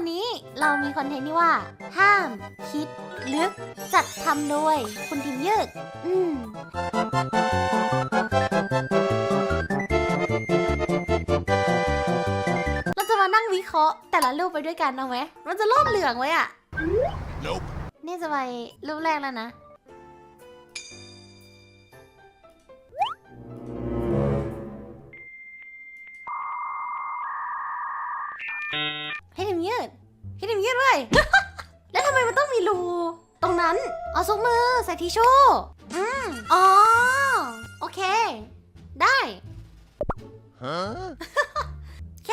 วันนี้เรามีคอนเทนต์ที่ว่า ห้าม คิด ลึก จัดทำโดย คุณทิมยืดอืมเราจะมานั่งวิเคราะห์ แต่ละรูปไปด้วยกันเอาไหมมันจะโลดเหลืองไว้อะ Nope. นี่จะไปรูปแรกแล้วนะ ให้ดิมยืดให้ดิมยืดเว้ยแล้วทำไมมันต้องมีรู ตรงนั้น เอาซุกมือใส่ทิชชู่อืมอ๋อ โอเค ได้ Huh? โอเค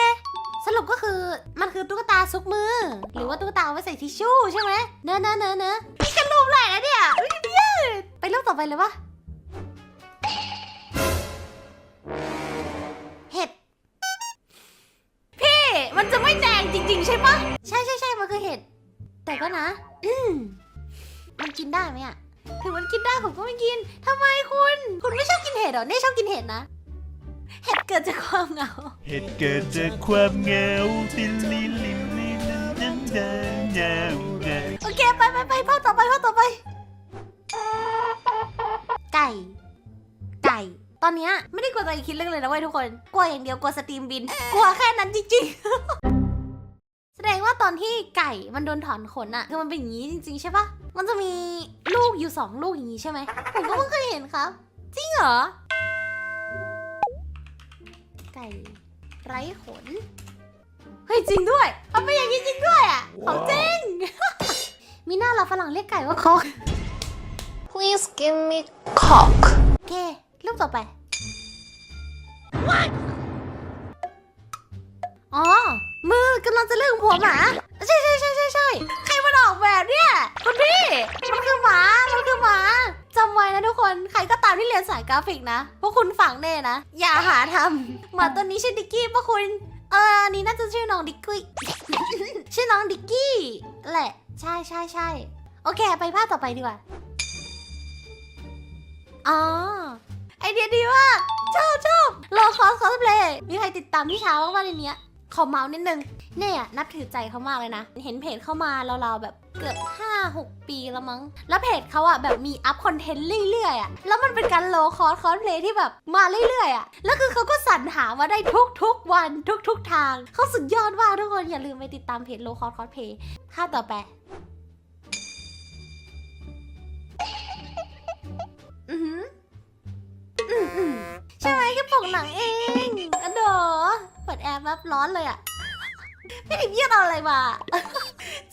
สรุปก็คือมันคือตุ๊กตาซุกมือ หรือว่าตุ๊กตาเอาไว้ใส่ทิชชู่ใช่ไหมเนอะเนอะเนอะเนอะนี่กันรูปไหนแล้วเนี่ยไม่ได้ยืดไปรูปต่อไปเลยวะ่ปะใช่ใช่ใช่มันคือเห็ด แต่ก็นะ อืมันกินได้ไหมอะถึงมันกินได้ผมก็ไม่กินทำไมคุณ คุณไม่ชอบกินเห็ดหรอเนี่ชอบกินเห็ดนะ เห็ดเกิดจากความเหงา เห็ดเกิดจากความเหงาที่ลิมลิลิมน้นตาเหงาเงโอเค ไปไปไปภาพต่อไปภาพต่อไป ไก่ ไก่ ตอนเนี้ยไม่ได้กลัวตัวเคิดเรื่องเลยนะเว้ยทุกคน กลัวอย่างเดียวกลัวสตรีมบิน กลัวแค่นั้นจริงๆ อนที่ไก่มันโดนถอนขนอะคือมันเป็นอย่างนี้จริง ๆ ใช่ปะมันจะมีลูกอยู่สองลูกอย่างนี้ใช่ไหมผมก็เพิ่งเคยเห็นครับ จริงเหรอ ไก่ไร้ขน เฮ้ยจริงด้วยมันเป็นอย่างนี้จริงด้วยอะของจริง มีหน้าเราฝรั่งเรียกไก่ว่าคอก Please give me cock. โอเครูปต่อไปอ๋ กำลังจะเลือกหัวหมาใช่ใช่ใช่ใช่ใช่ใครมันออกแบบเนี่ยคุณพี่มันคือหมา มันคือหมาจำไว้นะทุกคนใครก็ตามที่เรียนสายกราฟิกนะพวกคุณฝังแน่นะ อย่าหาทำหมาตัวนี้ชื่อดิกกี้ปะคุณ เอออันนี้น่าจะชื่อน้องดิกกี้ชื่อน้องดิกกี้ แหละ ใช่ใช่ใช่โอเค ไปภาพต่อไปดีกว่าอ๋อไอเดียดีมากชอบชอบรอคอสคอสเพลย์มีใครติดตามพี่เช้าบ้างในเนี้ย ขอเมาส์นิดนึงเนี่ยนับถือใจเขามากเลยนะ เห็นเพจเข้ามาเราๆแบบเกือบ5 6 ปีแล้วมั้ง แล้วเพจเขาอะแบบมีอัพคอนเทนต์เรื่อยๆอะแล้วมันเป็นการโลคอสคอสเพลย์ที่แบบมาเรื่อยๆอะแล้วคือเขาก็สรรหามาได้ทุกๆวันทุกๆทาง เขาสุดยอดมากทุกคนอย่าลืมไปติดตามเพจโลคอสคอสเพลย์ภาพต่อไปอือหืออือใช่ไหมแค่ปกหนังเอง แอร์แป๊บร้อนเลยอะไม่ได้เยี่ยนเอาอะไรมา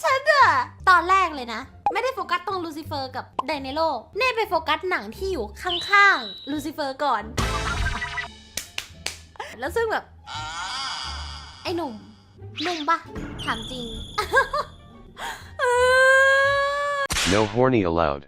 ฉันอะตอนแรกเลยนะ ไม่ได้โฟกัสตรงลูซิเฟอร์กับไดเนโลเน่ไปโฟกัสหนังที่อยู่ข้างๆลูซิเฟอร์ก่อน แล้วซึ่งแบบ ไอ้หนุ่มหนุ่มปะถามจริง No horny allowed.